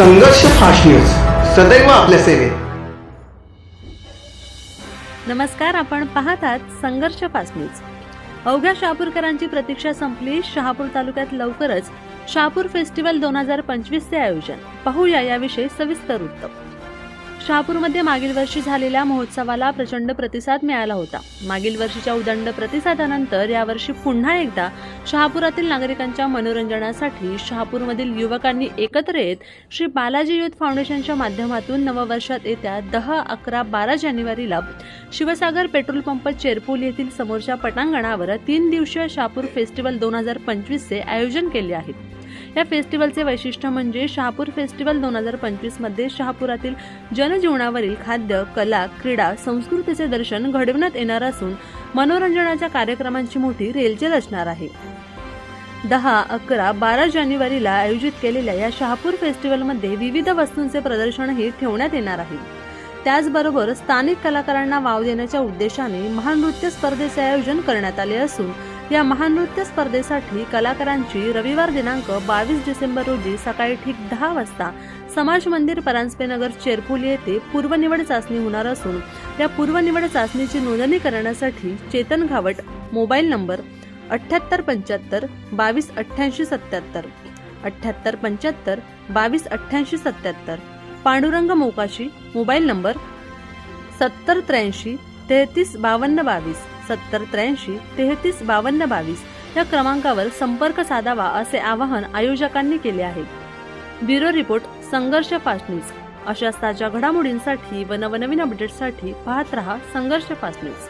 संघर्ष fast news. सदैव आपल्या सेवेत. नमस्कार आपण पाहत आहात संघर्ष फास्ट न्यूज. अवघ्या शहापूरकरांची प्रतीक्षा संपली. शहापूर तालुक्यात लवकरच शहापूर फेस्टिवल दोन हजार पंचवीसचे आयोजन. पाहूया याविषयी सविस्तर उत्तम शहापूरमध्ये मागील वर्षी झालेल्या महोत्सवाला प्रचंड प्रतिसाद मिळाला होता. मागील वर्षीच्या उदंड प्रतिसादानंतर यावर्षी पुन्हा एकदा शहापुरातील नागरिकांच्या मनोरंजनासाठी शहापूरमधील युवकांनी एकत्र येत श्री बालाजी युथ फाउंडेशनच्या माध्यमातून नववर्षात येत्या दहा अकरा बारा जानेवारीला शिवसागर पेट्रोल पंप चेरपूल येथील समोरच्या पटांगणावर तीन दिवसीय शहापूर फेस्टिवल दोन हजार पंचवीसचे आयोजन केले आहे. या फेस्टिवलचे वैशिष्ट्य म्हणजे शहापूर फेस्टिवल दोन हजार पंचवीसमध्ये शहापुरातील जनजीवनावरील खाद्य कला क्रीडा संस्कृतीचे दर्शन घडविण्यात येणार असून मनोरंजनाच्या कार्यक्रमांची मोठी रेलचेल असणार आहे. दहा अकरा बारा जानेवारीला आयोजित केलेल्या या शहापूर फेस्टिवलमध्ये विविध वस्तूंचे प्रदर्शनही ठेवण्यात येणार आहे. त्याचबरोबर स्थानिक कलाकारांना वाव देण्याच्या उद्देशाने महानृत्य स्पर्धेचे आयोजन करण्यात आले असून या महानृत्य स्पर्धेसाठी कलाकारांची रविवार दिनांक बावीस डिसेंबर रोजी सकाळी ठीक दहा वाजता समाज मंदिर परांजपेनगर चेरपोली येथे पूर्वनिवड चाचणी होणार असून या पूर्वनिवड चाचणीची नोंदणी करण्यासाठी चेतन घावट मोबाईल नंबर अठ्ठ्याहत्तर पंच्याहत्तर बावीस अठ्ठ्याऐंशी सत्याहत्तर अठ्ठ्याहत्तर पंच्याहत्तर बावीस अठ्ठ्याऐंशी सत्याहत्तर. पांडुरंग मोकाशी मोबाईल नंबर सत्तर त्र्याऐंशी तेहतीस बावन्न बावीस. सत्तर त्र्याऐंशी तेहतीस बावन्न बावीस या क्रमांकावर संपर्क साधावा असे आवाहन आयोजकांनी केले आहे. Bureau report Sangharsh fast news. अशाच ताज्या घडामोडींसाठी व नवनवीन अपडेट्ससाठी पाहत रहा संघर्ष फास्ट न्यूज.